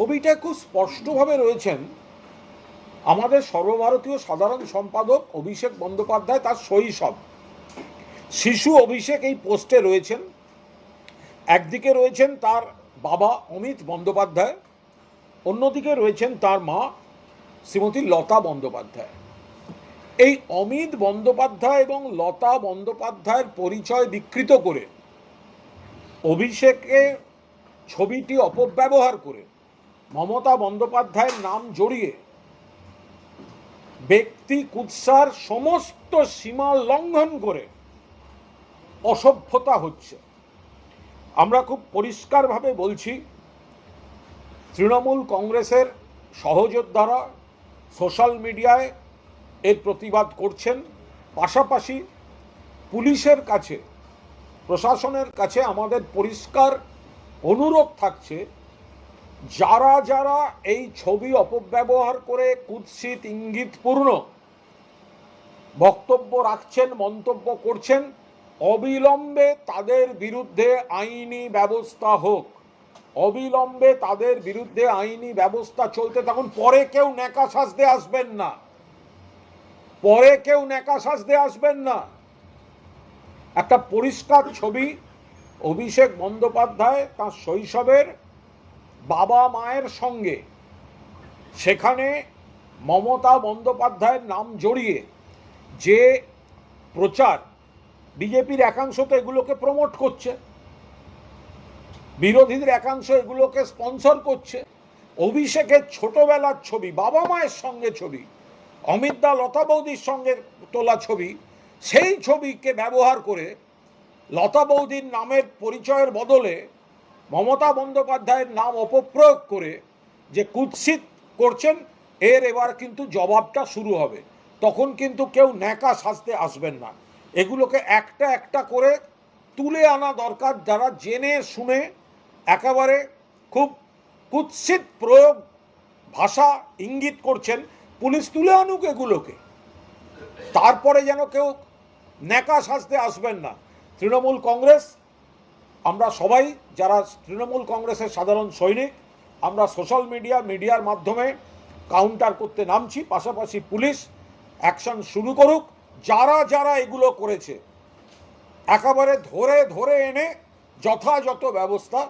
ছবিটা খুব স্পষ্টভাবে রয়েছেন আমাদের সর্বভারতীয় সাধারণ সম্পাদক অভিষেক বন্দ্যোপাধ্যায়, তার শৈশব। শিশু অভিষেক এই পোস্টে রয়েছেন। একদিকে রয়েছেন তার বাবা অমিত বন্দ্যোপাধ্যায়, অন্যদিকে রয়েছেন তার মা শ্রীমতী লতা বন্দ্যোপাধ্যায়। এই অমিত বন্দ্যোপাধ্যায় এবং লতা বন্দ্যোপাধ্যায়ের পরিচয় বিকৃত করে অভিষেকের ছবিটি অপব্যবহার করে মমতা বন্দ্যোপাধ্যায়ের নাম জড়িয়ে ব্যক্তি কুৎসার সমস্ত সীমা লঙ্ঘন করে অসভ্যতা হচ্ছে। আমরা খুব পরিষ্কারভাবে বলছি, তৃণমূল কংগ্রেসের সহযোদ্ধারা সোশ্যাল মিডিয়ায় এর প্রতিবাদ করছেন, পাশাপাশি পুলিশের কাছে, প্রশাসনের কাছে আমাদের পরিষ্কার অনুরোধ থাকছে যারা যারা এই ছবি অপব্যবহার করে কুৎসিত ইঙ্গিতপূর্ণ বক্তব্য রাখছেন, মন্তব্য করছেন, অবিলম্বে তাদের বিরুদ্ধে আইনি ব্যবস্থা হোক। অবিলম্বে তাদের বিরুদ্ধে আইনি ব্যবস্থা চলতে তখন পরে কেউ নেকা সাজতে আসবেন না। পরে কেউ নেকা সাজতে আসবেন না। একটা পরিষ্কার ছবি অভিষেক বন্দ্যোপাধ্যায় তার শৈশবের বাবা মায়ের সঙ্গে। সেখানে মমতা বন্দ্যোপাধ্যায়ের নাম জড়িয়ে যে প্রচার বিজেপির একাংশ তো এগুলোকে প্রমোট করছে, বিরোধীদের একাংশ এগুলোকে স্পন্সর করছে, অভিষেকের ছোটবেলার ছবি, বাবা মায়ের সঙ্গে ছবি, অমিত দা, লতা বৌদির সঙ্গে তোলা ছবি, সেই ছবিকে ব্যবহার করে লতা বৌদির নামের পরিচয়ের বদলে মমতা বন্দ্যোপাধ্যায়ের নাম অপপ্রয়োগ করে যে কুৎসিত করছেন, এর এবার কিন্তু জবাবটা শুরু হবে। তখন কিন্তু কেউ ন্যাকা সাজতে আসবেন না। এগুলোকে একটা একটা করে তুলে আনা দরকার যারা জেনে শুনে একেবারে খুব কুৎসিত প্রয়োগ ভাষা ইঙ্গিত করছেন, পুলিশ তুলে আনুক এগুলোকে। তারপরে যেন কেউ ন্যাকা সাজতে আসবেন না। তৃণমূল কংগ্রেস আমরা সবাই যারা তৃণমূল কংগ্রেসের সাধারণ সৈনিক, আমরা সোশ্যাল মিডিয়া, মিডিয়ার মাধ্যমে কাউন্টার করতে নামছি, পাশাপাশি পুলিশ অ্যাকশন শুরু করুক। যারা যারা এগুলো করেছে, একেবারে ধরে ধরে এনে যথাযথ ব্যবস্থা